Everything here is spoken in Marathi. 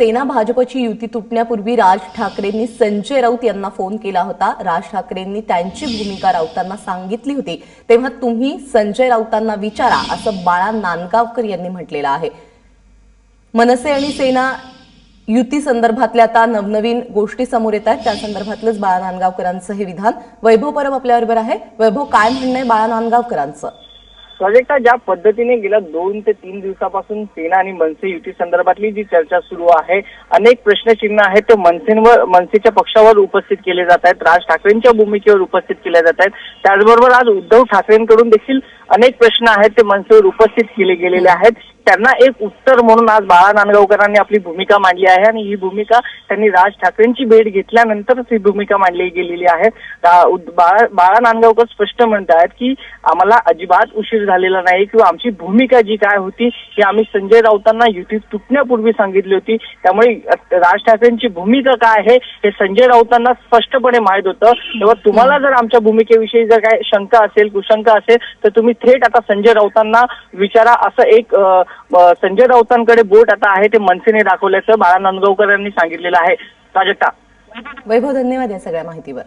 सेना भाजपची युती तुटण्यापूर्वी राज ठाकरेंनी संजय राऊत यांना फोन केला होता. राज ठाकरेंनी त्यांची भूमिका राऊतांना सांगितली होती. तेव्हा तुम्ही संजय राऊतांना विचारा असं बाळा नांदगावकर यांनी म्हटलेलं आहे. मनसे आणि सेना युती संदर्भातल्या आता नवनवीन गोष्टी समोर येत आहेत. त्या संदर्भातलंच बाळा नांदगावकरांचं हे विधान. वैभव परब आपल्याबरोबर आहे. वैभव काय म्हणणं आहे बाळा नांदगावकरांचं? प्राजक्ता ज्या पद्धतीने गेल्या दोन ते तीन दिवसापासून सेना आणि मनसे युती संदर्भातली जी चर्चा सुरू आहे अनेक प्रश्नचिन्ह आहेत ते मनसेवर मनसेच्या पक्षावर उपस्थित केले जात आहेत राज ठाकरेंच्या भूमिकेवर उपस्थित केले जात आहेत. त्याचबरोबर आज उद्धव ठाकरेंकडून देखील अनेक प्रश्न आहेत ते मनसेवर उपस्थित केले गेलेले आहेत. त्यांना एक उत्तर म्हणून आज बाळा नांदगावकरांनी आपली भूमिका मांडली आहे आणि ही भूमिका त्यांनी राज ठाकरेंची भेट घेतल्यानंतरच ही भूमिका मांडली गेलेली आहे. बाळा बाळा नांदगावकर स्पष्ट म्हणत आहेत की आम्हाला अजिबात उशीर झालेला नाही किंवा आमची भूमिका जी काय होती ही आम्ही संजय राऊतांना युती तुटण्यापूर्वी सांगितली होती. त्यामुळे राज ठाकरेंची भूमिका काय आहे हे संजय राऊतांना स्पष्टपणे माहीत होतं. तेव्हा तुम्हाला जर आमच्या भूमिकेविषयी जर काय शंका असेल कुशंका असेल तर तुम्ही थेट आता संजय राऊतांना विचारा. असं एक संजय राऊतांकडे बोट आता आहे ते मनसेने दाखवल्याचं बाळा नांदगावकर यांनी सांगितलेलं आहे. प्राजक्ता वैभव धन्यवाद या सगळ्या माहितीवर.